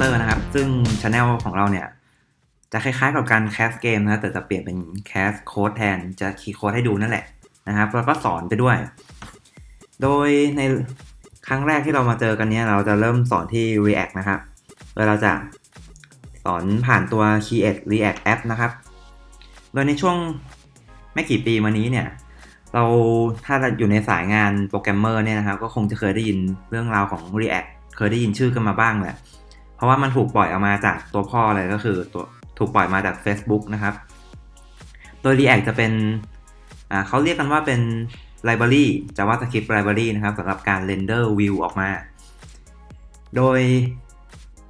ตอร์นะครับ ซึ่งช anel ของเราเนี่ย จะคล้ายๆกับการแคสเกมนะแต่จะเปลี่ยนเป็นแคสโค้ดแทนจะคีย์โค้ดให้ดูนั่นแหละนะครับ แล้วก็สอนไปด้วย โดยในครั้งแรกที่เรามาเจอกันเนี้ยเราจะเริ่มสอนที่ React นะครับโดยเราจะสอนผ่านตัว Create React App นะครับ โดยในช่วงไม่กี่ปีมานี้เนี่ย เราถ้าอยู่ในสายงานโปรแกรมเมอร์เนี่ยนะครับ ก็คงจะเคยได้ยินเรื่องราวของ React เคยได้ยินชื่อกันมาบ้างแหละ เพราะว่ามันถูกปล่อยออกมาจากตัวพ่อเลยก็คือตัวถูกปล่อยมาจาก Facebook นะครับ โดย React จะเป็นเขาเรียกกันว่าเป็น library JavaScript library นะครับสำหรับการ render view ออกมา โดย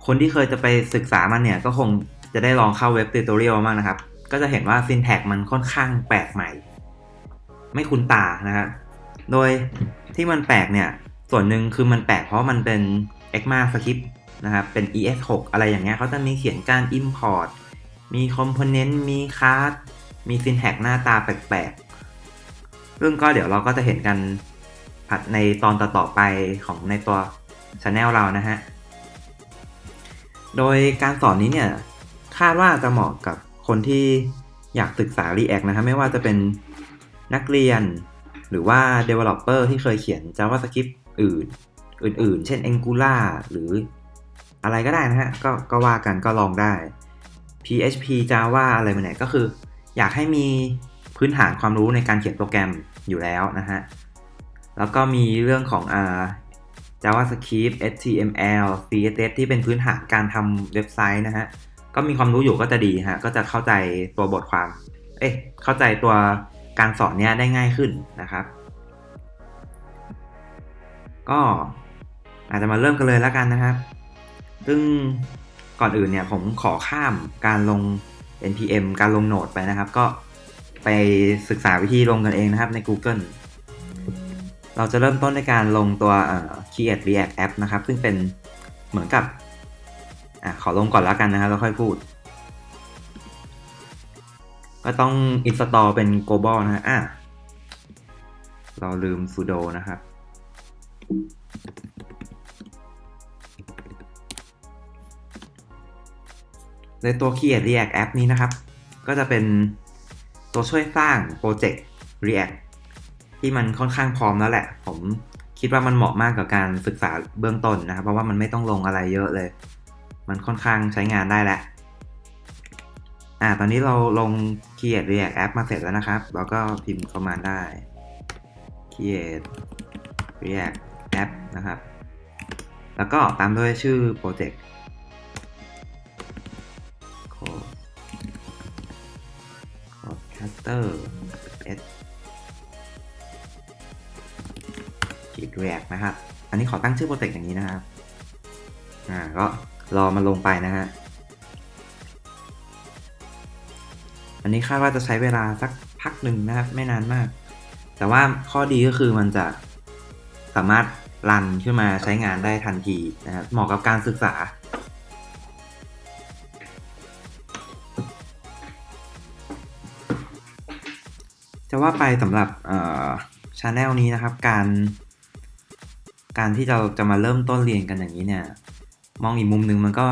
คนที่เคยจะไปศึกษามันเนี่ย ก็คงจะได้ลองเข้าเว็บ tutorial มากนะครับ ก็จะเห็นว่า syntax มันค่อนข้างแปลกใหม่ ไม่คุ้นตานะครับ โดยที่มันแปลกเนี่ย ส่วนหนึ่งคือมันแปลกเพราะมันเป็น ECMAScript นะครับ เป็น ES6 อะไรอย่างเงี้ยเขาจะมีเขียนการ import มี component มี class มี syntax หน้าตาแปลกๆ ซึ่งก็เดี๋ยวเราก็จะเห็นกันผัดในตอนต่อๆไปของในตัว channel เรานะฮะ โดยการสอนนี้เนี่ย คาดว่าจะเหมาะกับคนที่อยากศึกษา React นะครับไม่ว่าจะเป็นนักเรียน หรือว่า Developer ที่เคยเขียน JavaScript อื่น อื่นๆ เช่น Angular หรือ อะไรก็ได้นะฮะก็ก็ว่ากันก็ลองได้ PHP Java อะไรมาเนี่ยก็คือ อยากให้มีพื้นฐานความรู้ในการเขียนโปรแกรมอยู่แล้วนะฮะ แล้วก็มีเรื่องของอ่า JavaScript HTML CSS ที่เป็นพื้นฐานการทำเว็บไซต์นะฮะ ก็มีความรู้อยู่ก็จะดีฮะ ก็จะเข้าใจตัวบทความ เอ๊ะ เข้าใจตัวการสอนเนี้ยได้ง่ายขึ้นนะครับ ก็อาจจะมาเริ่มกันเลยแล้วกันนะครับ ซึ่งก่อนอื่นเนี่ยผมขอข้ามการลง npm การลงโหนดไปนะครับ ก็ไปศึกษาวิธีลงกันเองนะครับใน Google เราจะเริ่มต้นในการลงตัว create react app นะครับ ซึ่งเป็นเหมือนกับอขอลงก่อนแล้วกันนะครับแล้วค่อยพูด ก็ต้อง install เป็น global นะฮะอะเราลืม sudo นะครับ ในตัว Create React App นี้นะครับ ก็จะเป็นตัวช่วยสร้างโปรเจกต์ React ที่มันค่อนข้างพร้อมแล้วแหละ ผมคิดว่ามันเหมาะมากกับการศึกษาเบื้องต้นนะครับ เพราะว่ามันไม่ต้องลงอะไรเยอะเลย มันค่อนข้างใช้งานได้แล้วอ่าตอนนี้เราลง Create React App มาเสร็จแล้วนะครับแล้วก็พิมพ์เข้ามาได้ Create React App นะครับ แล้วก็ตามด้วยชื่อโปรเจกต์ Enter S ขีด React นะครับ อันนี้ขอตั้งชื่อโปรเจกต์อย่างนี้นะครับ อ่า ก็รอมันลงไปนะฮะ อันนี้คาดว่าจะใช้เวลาสักพักหนึ่งนะครับ ไม่นานมาก แต่ว่าข้อดีก็คือมันจะสามารถรันขึ้นมาใช้งานได้ทันทีนะครับ เหมาะกับการศึกษา จะว่าไปสำหรับช anel นี้นะครับ การการที่เราจะมาเริ่มต้นเรียนกันอย่างนี้เนี่ย มองอีกมุมหนึ่งมันก็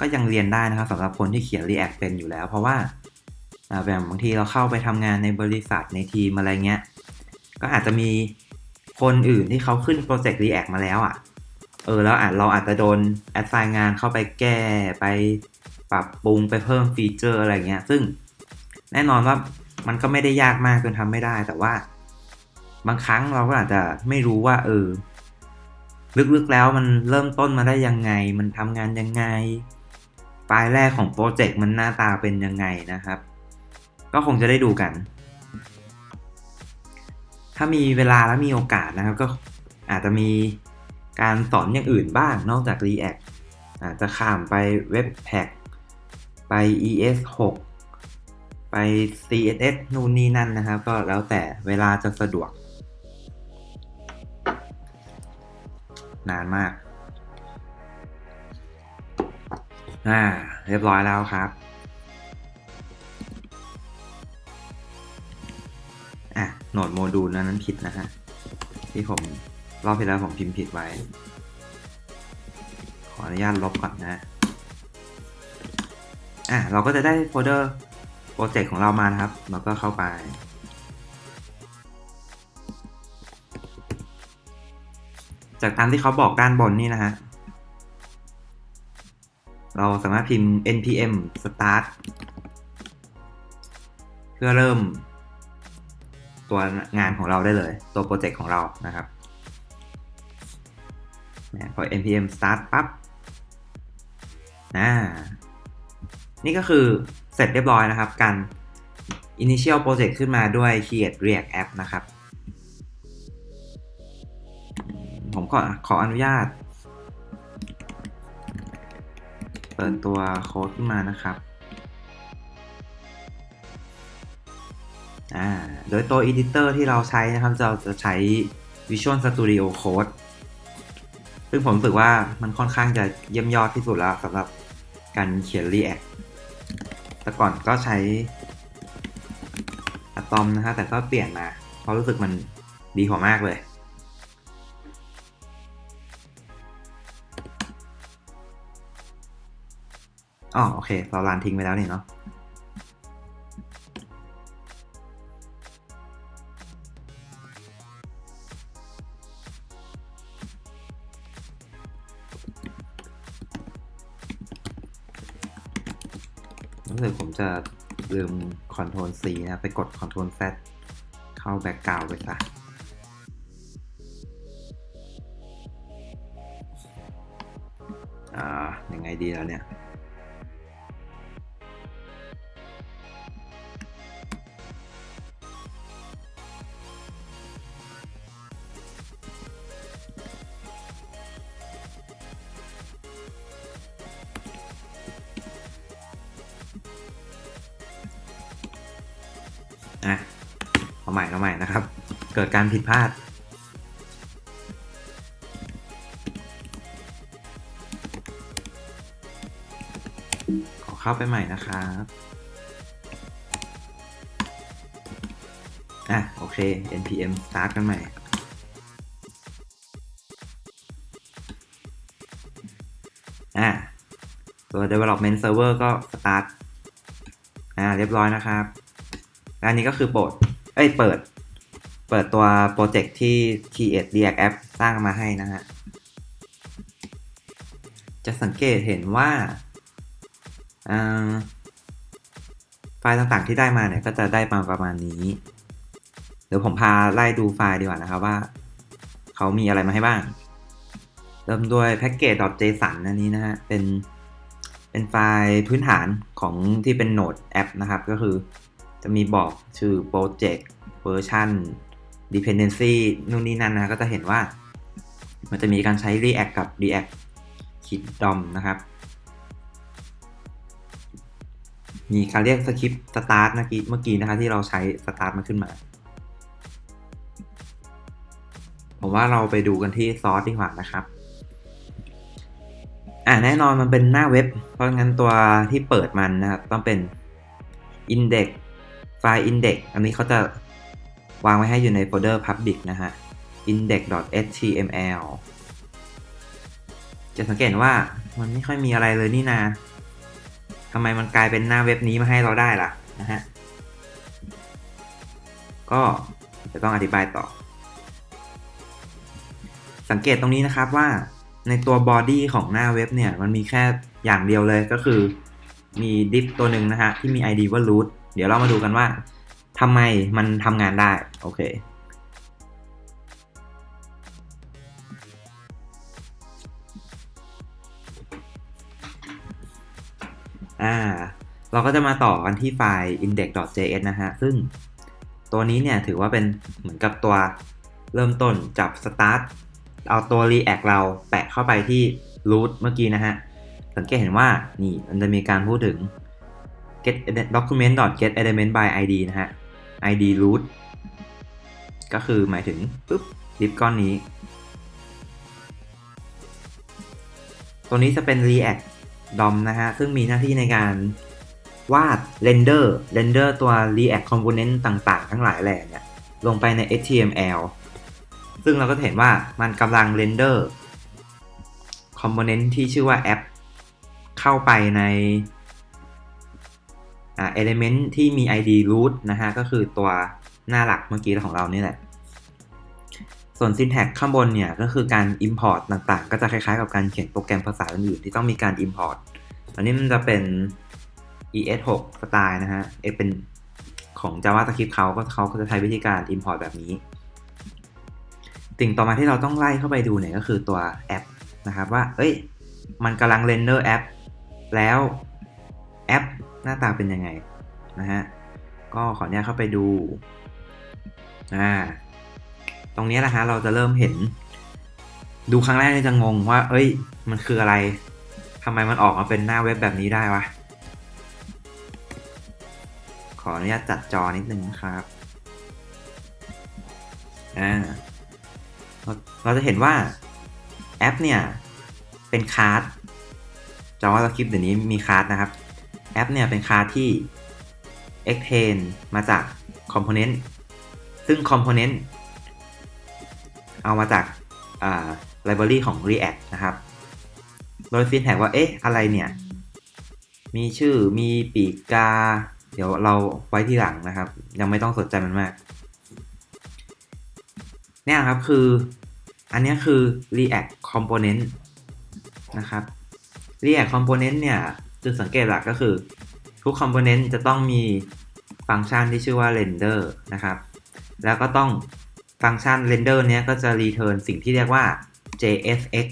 ก็ยังเรียนได้นะครับสำหรับคนที่เขียน React เป็นอยู่แล้ว เพราะว่าอ่าแบบบางทีเราเข้าไปทำงานในบริษัทในทีมอะไรเงี้ย ก็อาจจะมีคนอื่นที่เขาขึ้นโปรเจกต์ React มาแล้วอะ่ะ เออแล้วอาจเราอาจจะโดนแอดไซน์งานเข้าไปแก้ไปปรับปรุงไปเพิ่มฟีเจอร์อะไรเงี้ย ซึ่งแน่นอนว่า มันก็ไม่ได้ยากมากจนทำไม่ได้ แต่ว่า บางครั้งเราก็อาจจะไม่รู้ว่า เออ ลึกๆแล้วมันเริ่มต้นมาได้ยังไง มันทำงานยังไง ปลายแรกของโปรเจกต์มันหน้าตาเป็นยังไงนะครับ ก็คงจะได้ดูกัน ถ้ามีเวลาและมีโอกาสนะครับ ก็อาจจะมีการสอนอย่างอื่นบ้างนอกจาก React อาจจะข้ามไป Webpack ไป ES6 ไป CSS นู่นนี่นั่นนะครับ ก็แล้วแต่เวลาจะสะดวก นานมาก อ่า เรียบร้อยแล้วครับ อะ โหนดโมดูลนั้นผิดนะฮะ ที่ผมรอบที่แล้วผมพิมพ์ผิดไว้ ขออนุญาตลบก่อนนะ อะ เราก็จะได้โฟลเดอร์ โปรเจกต์ของเรามานะครับ เราก็เข้าไป จากตามที่เขาบอกด้านบนนี่นะฮะ เราสามารถพิมพ์ npm start เพื่อเริ่มตัวงานของเราได้เลย ตัวโปรเจกต์ของเรานะครับพอ npm start ปั๊บ อ่า นี่ก็คือ เสร็จเรียบร้อยนะครับการ initial project ขึ้นมาด้วย create react app นะครับ ผมก็ขออนุญาต เปิดตัวโค้ดขึ้นมานะครับอ่าโดยตัว editor ที่เราใช้นะครับเราจะใช้ Visual Studio Code ซึ่งผมรู้สึกว่ามันค่อนข้างจะเยี่ยมยอดที่สุดแล้วสำหรับการเขียน React แต่ก่อนก็ใช้อตอมนะฮะแต่ก็เปลี่ยนมา เพราะรู้สึกมันดีกว่ามากเลย อ๋อโอเค เราลานทิ้งไปแล้วนี่เนาะ Ctrl C นะครับไปกด Ctrl Z เข้าแบ็กกราวด์ไปซะอ่ายังไงดีแล้วเนี่ย ใหม่เอาใหม่นะครับ เกิดการผิดพลาด ขอเข้าไปใหม่นะครับอะโอเค npm start กันใหม่อะตัว development server ก็ start อ่าเรียบร้อยนะครับ อันนี้ก็คือโปรด เอ้ยเปิด เปิดตัวโปรเจกต์ที่ Create React App สร้างมาให้นะฮะ จะสังเกตเห็นว่าไฟล์ต่างๆที่ได้มาเนี่ย ก็จะได้มาประมาณนี้ เดี๋ยวผมพาไล่ดูไฟล์ดีกว่านะครับว่า เขามีอะไรมาให้บ้าง เริ่มด้วย package.json อันนี้นะฮะ เป็น เป็นไฟล์พื้นฐานของที่เป็นโหนดแอปนะครับ ก็คือ จะมีบอกชื่อ project version dependency นู่นนี่นั่นนะก็จะเห็นว่า มันจะมีการใช้ react กับ react คิด dom นะครับ มีการเรียกสคริปต์ start เมื่อกี้เมื่อกี้นะคะที่เราใช้ start มาขึ้นมา ผมว่าเราไปดูกันที่ซอสดีกว่านะครับอ่าแน่นอนมันเป็นหน้าเว็บ เพราะงั้นตัวที่เปิดมันนะครับ ต้องเป็น index ฟล์ index อันนี้เขาจะวางไว้ให้อยู่ในโฟลเดอร์ public นะฮะ index.html จะสังเกตว่ามันไม่ค่อยมีอะไรเลยนี่นาทำไมมันกลายเป็นหน้าเว็บนี้มาให้เราได้ล่ะนะฮะ ก็จะต้องอธิบายต่อ สังเกตตรงนี้นะครับว่าในตัวบอดี้ของหน้าเว็บเนี่ย มันมีแค่อย่างเดียวเลยก็คือมี div ตัวหนึ่งนะฮะ ที่มี id ว่า root เดี๋ยวเรามาดูกันว่าทำไมมันทำงานได้ โอเค อ่า เราก็จะมาต่อกันที่ไฟล์ index.js นะฮะ ซึ่งตัวนี้เนี่ยถือว่าเป็นเหมือนกับตัวเริ่มต้นจับ start เอาตัว react เราแปะเข้าไปที่ root เมื่อกี้นะฮะ สังเกตเห็นว่านี่มันจะมีการพูดถึง get document get element by id นะฮะ id root ก็คือหมายถึงปุ๊บลิฟก้อนนี้ ตัวนี้จะเป็น react DOM นะฮะ ซึ่งมีหน้าที่ในการวาด render render ตัว react component ต่างๆ ทั้งหลายแหล่เนี่ย ลงไปใน HTML ซึ่งเราก็เห็นว่ามันกำลัง render อมโพเนนต์ที่ชื่อว่าแอป เข้าไปใน อ่า element ที่มี id root นะฮะ ก็คือตัวหน้าหลักเมื่อกี้ของเรานี่แหละ ส่วน syntax ข้างบนเนี่ย ก็คือการ import ต่างๆ ก็จะคล้ายๆ กับการเขียนโปรแกรมภาษาอื่นๆที่ต้องมีการ import อันนี้มันจะเป็น ES6 สไตล์นะฮะเอเป็นของ JavaScript เขาก็เขาก็จะใช้วิธีการ import แบบนี้ สิ่งต่อมาที่เราต้องไล่เข้าไปดูเนี่ยก็คือตัวแอปนะครับว่า เอ้ย มันกำลังเรนเดอร์แอปแล้วแอป หน้าตาเป็นยังไงนะฮะ ก็ขออนุญาตเข้าไปดู อ่า ตรงนี้แหละฮะเราจะเริ่มเห็น ดูครั้งแรกจะงงว่า เอ้ย มันคืออะไรทำไมมันออกมาเป็นหน้าเว็บแบบนี้ได้วะ ขออนุญาตจัดจอนิดนึงนะครับ อ่า เราเราจะเห็นว่าแอปเนี่ย เป็นคาร์ด JavaScript เดี๋ยวนี้มีคาร์ดนะครับ แอปเนี่ยเป็นคาร์ที่ extend มาจาก component ซึ่ง component เอามาจากา library ของ React นะครับ โดย syntax ว่า เอ๊ะ อะไรเนี่ย มีชื่อ มีปีกกา เดี๋ยวเราไว้ที่หลังนะครับ ยังไม่ต้องสนใจมันมาก เนี่ยครับคือ อันนี้คือ React Component นะครับ React Component เนี่ย จุดสังเกตหลักก็คือ ทุก Component จะต้องมีฟังก์ชันที่ชื่อว่า render นะครับ แล้วก็ต้องฟังก์ชัน render เนี้ยก็จะ return สิ่งที่เรียกว่า JSX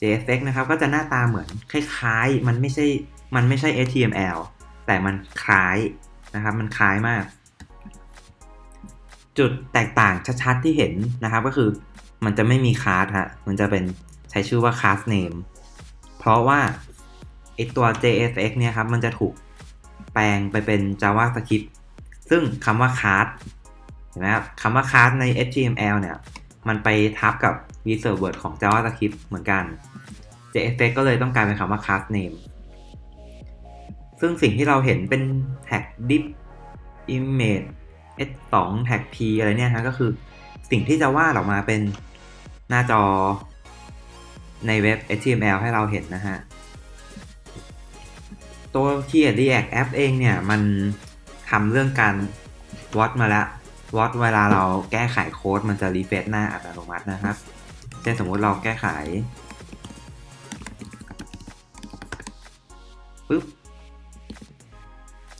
JSX นะครับ ก็จะหน้าตาเหมือนคล้ายๆ มันไม่ใช่ มันไม่ใช่ HTML แต่มันคล้ายนะครับ มันคล้ายมาก จุดแตกต่างชัดๆที่เห็นนะครับก็คือมันจะไม่มีคลาสฮะ มันจะเป็นใช้ชื่อว่า class name เพราะว่า ตัว JSX เนี่ยครับ มันจะถูกแปลงไปเป็น JavaScript ซึ่งคำว่า class เห็นไหมครับคำว่า class ใน HTML เนี่ย มันไปทับกับ reserved word ของ JavaScript เหมือนกัน JSX ก็เลยต้องกลายเป็นคำว่า class name ซึ่งสิ่งที่เราเห็นเป็น tag div image s2 tag p อะไรเนี่ยฮะก็คือสิ่งที่จะวาดออกมาเป็นหน้าจอในเว็บ HTML ให้เราเห็นนะฮะ ตัว Create React App เองเนี่ยมันทำเรื่องการวัดมาแล้ววัดเวลาเราแก้ไขโค้ดมันจะรีเฟซหน้าอัตโนมัตินะครับ เช่นสมมุติเราแก้ไขปึ๊บ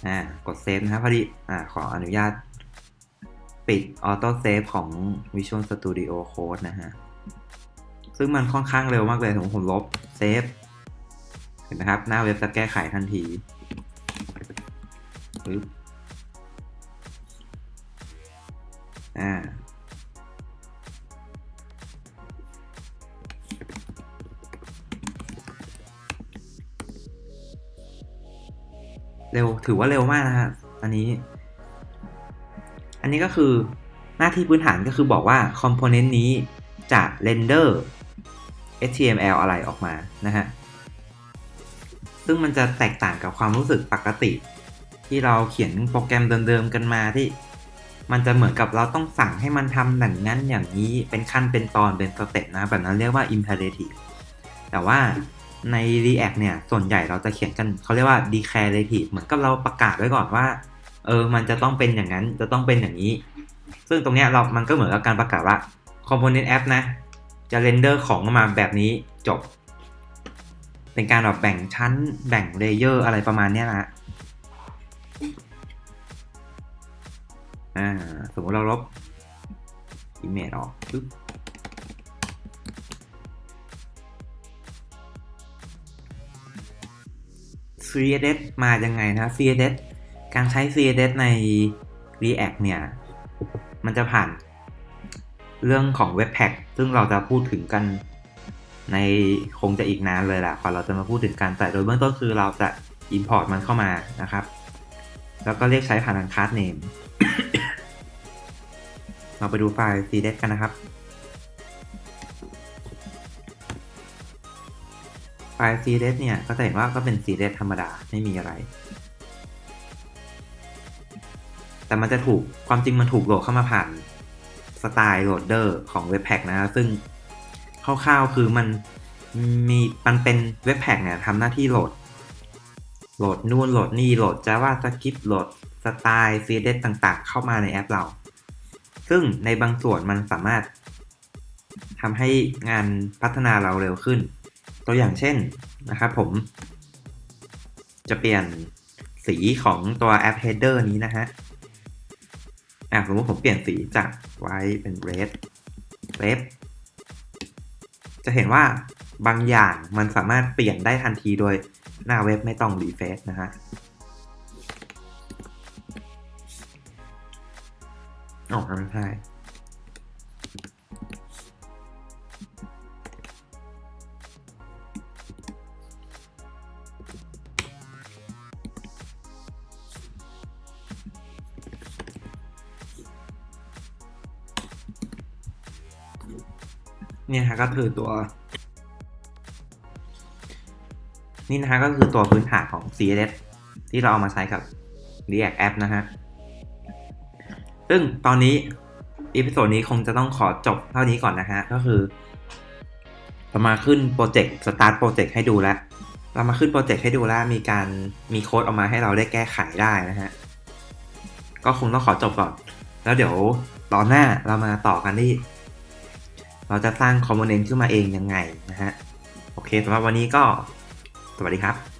อ่ากดเซฟนะครับพอดีอ่าขออนุญาตปิดออโต้เซฟของ Visual Studio Code นะฮะ ซึ่งมันค่อนข้างเร็วมากเลยสมผมลบเซฟ ห็นไหมครับ หน้าเว็บจะแก้ไขทันทีปึ๊บอ่าเร็วถือว่าเร็วมากนะฮะอันนี้ อันนี้ก็คือหน้าที่พื้นฐานก็คือบอกว่าคอมโพเนนต์นี้จะเรนเดอร์ HTML อะไรออกมานะฮะ ซึ่งมันจะแตกต่างกับความรู้สึกปกติ ที่เราเขียนโปรแกรมเดิมๆกันมาที่ มันจะเหมือนกับเราต้องสั่งให้มันทำอย่างนั้นอย่างนี้เป็นขั้นเป็นตอนเป็นสเต็ปนะแบบนั้นเรียกว่า imperative แต่ว่าใน React เนี่ย ส่วนใหญ่เราจะเขียนกันเขาเรียกว่า declarative เหมือนกับเราประกาศไว้ก่อนว่า เออ มันจะต้องเป็นอย่างนั้น จะต้องเป็นอย่างนี้ ซึ่งตรงเนี้ยเรา มันก็เหมือนกับการประกาศว่า component app นะ จะ render ของออกมาแบบนี้จบ เป็นการแบบแบ่งชั้นแบ่งเลเยอร์อะไรประมาณเนี้ยนะฮะอ่าสมมติเราลบ image ออกปึ๊บ CSS มายังไงนะ CSS การใช้ CSS ใน React เนี่ย มันจะผ่านเรื่องของ Webpack ซึ่งเราจะพูดถึงกัน ในคงจะอีกนานเลยแหละกว่าเราจะมาพูดถึงกันแต่โดยเบื้องต้นคือเราจะ Import มันเข้ามานะครับ แล้วก็เรียกใช้ผ่านทาง Class Name เราไปดูไฟล์ CSS กันนะครับ ไฟล์ CSS เนี่ย ก็จะเห็นว่าก็เป็น CSS ธรรมดา ไม่มีอะไร แต่มันจะถูกความจริงมันถูกโหลดเข้ามาผ่านสไตล์โหลดเดอร์ของ Webpack นะครับซึ่ง คร่าวๆคือมันมีมันเป็นเว็บแพ็กเนี่ยทำหน้าที่โหลด โหลดนู่นโหลดนี่โหลด JavaScript โหลดสไตล์ CSS ต่างๆ เข้ามาในแอปเรา ซึ่งในบางส่วนมันสามารถทำให้งานพัฒนาเราเร็วขึ้น ตัวอย่างเช่นนะครับผม จะเปลี่ยนสีของตัวแอป header นี้นะฮะอะสมมติผมเปลี่ยนสีจากไว้เป็น red red จะเห็นว่าบางอย่างมันสามารถเปลี่ยนได้ทันทีโดยหน้าเว็บไม่ต้องรีเฟซนะฮะอ๋อไม่ใช่ เนี่ยฮะก็คือตัว นี่นะฮะก็คือตัวพื้นฐานของ CSS ที่เราเอามาใช้กับ React App นะฮะ ซึ่งตอนนี้อีพิโซดนี้คงจะต้องขอจบเท่านี้ก่อนนะฮะ ก็คือเรามาขึ้นโปรเจกต์ start โปรเจกต์ให้ดูแล้ว เรามาขึ้นโปรเจกต์ให้ดูแล้ว มีการมีโค้ดออกมาให้เราได้แก้ไขได้นะฮะ ก็คงต้องขอจบก่อน แล้วเดี๋ยวตอนหน้าเรามาต่อกันที่ เราจะสร้างคอมโพเนนต์ขึ้นมาเองยังไงนะฮะ โอเคสำหรับวันนี้ก็สวัสดีครับ